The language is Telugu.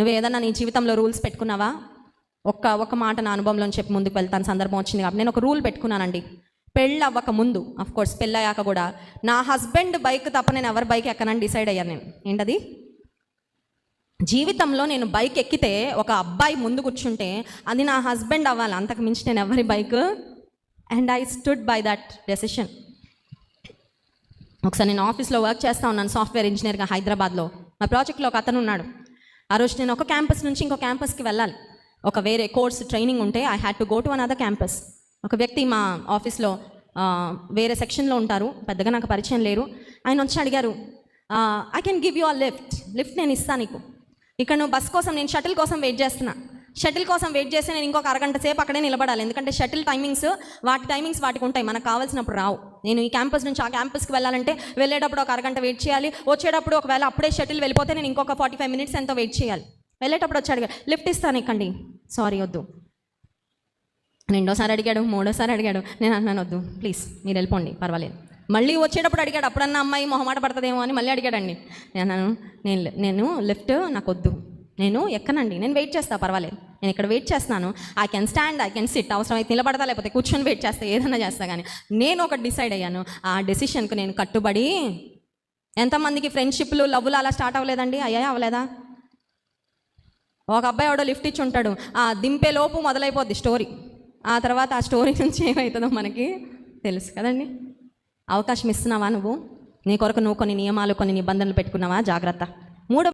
నువ్వు ఏదన్నా నీ జీవితంలో రూల్స్ పెట్టుకున్నావా? ఒక్క ఒక్క మాట నా అనుభవంలో చెప్పి ముందుకు వెళ్తాను. సందర్భం వచ్చింది కాబట్టి నేను ఒక రూల్ పెట్టుకున్నానండి. పెళ్ళి అవ్వక ముందు అఫ్ కోర్స్ పెళ్ళయ్యాక కూడా నా హస్బెండ్ బైక్ తప్ప నేను ఎవరి బైక్ ఎక్కనని డిసైడ్ అయ్యాను నేను. ఏంటది? జీవితంలో నేను బైక్ ఎక్కితే ఒక అబ్బాయి ముందు కూర్చుంటే అది నా హస్బెండ్ అవ్వాలి. అంతకు మించి నేను ఎవరి bike? And I stood by that decision ఒకసారి నేను ఆఫీస్లో వర్క్ చేస్తా ఉన్నాను సాఫ్ట్వేర్ ఇంజనీర్గా హైదరాబాద్లో. మా ప్రాజెక్ట్లో ఒక అతను ఉన్నాడు. ఆ రోజు నేను ఒక క్యాంపస్ నుంచి ఇంకో క్యాంపస్కి వెళ్ళాలి. ఒక వేరే కోర్స్ ట్రైనింగ్ ఉంటే I had to go to another campus ఒక వ్యక్తి మా ఆఫీస్లో వేరే సెక్షన్లో ఉంటారు. పెద్దగా నాకు పరిచయం లేరు. ఆయన వచ్చి అడిగారు I can give you a lift lift నేను ఇస్తాను నీకు. ఇక్కడ నువ్వు బస్ కోసం నేను షటిల్ కోసం వెయిట్ చేస్తున్నా. షటిల్ కోసం వెయిట్ చేస్తే నేను ఇంకొక అరగంట సేపు అక్కడే నిలబడాలి. ఎందుకంటే షటిల్ టైమింగ్స్ వాటి టైమింగ్స్ వాటికి ఉంటాయి. మనకు కావాల్సినప్పుడు రావు. నేను ఈ క్యాంపస్ నుంచి ఆ క్యాంపస్కి వెళ్ళాలంటే వెళ్ళేటప్పుడు ఒక అరగంట వెయిట్ చేయాలి. వచ్చేటప్పుడు ఒకవేళ అప్పుడే షటిల్ వెళ్ళిపోతే నేను ఇంకొక ఫార్టీ ఫైవ్ మినిట్స్ ఎంతో వెయిట్ చేయాలి. వెళ్ళేటప్పుడు వచ్చి అడిగాడు లిఫ్ట్ ఇస్తాను ఇక్కండి సారీ వద్దు. రెండోసారి అడిగాడు మూడోసారి అడిగాడు. నేను అన్నాను వద్దు. ప్లీజ్ మీరు వెళ్ళిపోండి. పర్వాలేదు. మళ్ళీ వచ్చేటప్పుడు అడిగాడు అప్పుడన్నా అమ్మాయి మొహమాట పడుతుందేమో అని మళ్ళీ అడిగాడండి. నేను అన్నాను నేను నేను లిఫ్ట్ నాకు వద్దు. నేను ఎక్కనండి. నేను వెయిట్ చేస్తా పర్వాలేదు. నేను ఇక్కడ వెయిట్ చేస్తున్నాను. I can stand I can sit అవసరం అయితే నిలబడతా లేకపోతే కూర్చొని వెయిట్ చేస్తా ఏదైనా చేస్తా కానీ నేను ఒకటి డిసైడ్ అయ్యాను. ఆ డెసిషన్కు నేను కట్టుబడి ఎంతమందికి ఫ్రెండ్షిప్లు లవ్లు అలా స్టార్ట్ అవ్వలేదండి? అయ్యా అవ్వలేదా? ఒక అబ్బాయి ఎవడో లిఫ్ట్ ఇచ్చి ఉంటాడు. ఆ దింపే లోపు మొదలైపోద్ది స్టోరీ ఆ తర్వాత ఆ స్టోరీ నుంచి ఏమవుతుందో మనకి తెలుసు కదండి? అవకాశం ఇస్తున్నావా నువ్వు? నీ కొరకు నువ్వు కొన్ని నియమాలు కొన్ని నిబంధనలు పెట్టుకున్నావా? జాగ్రత్త.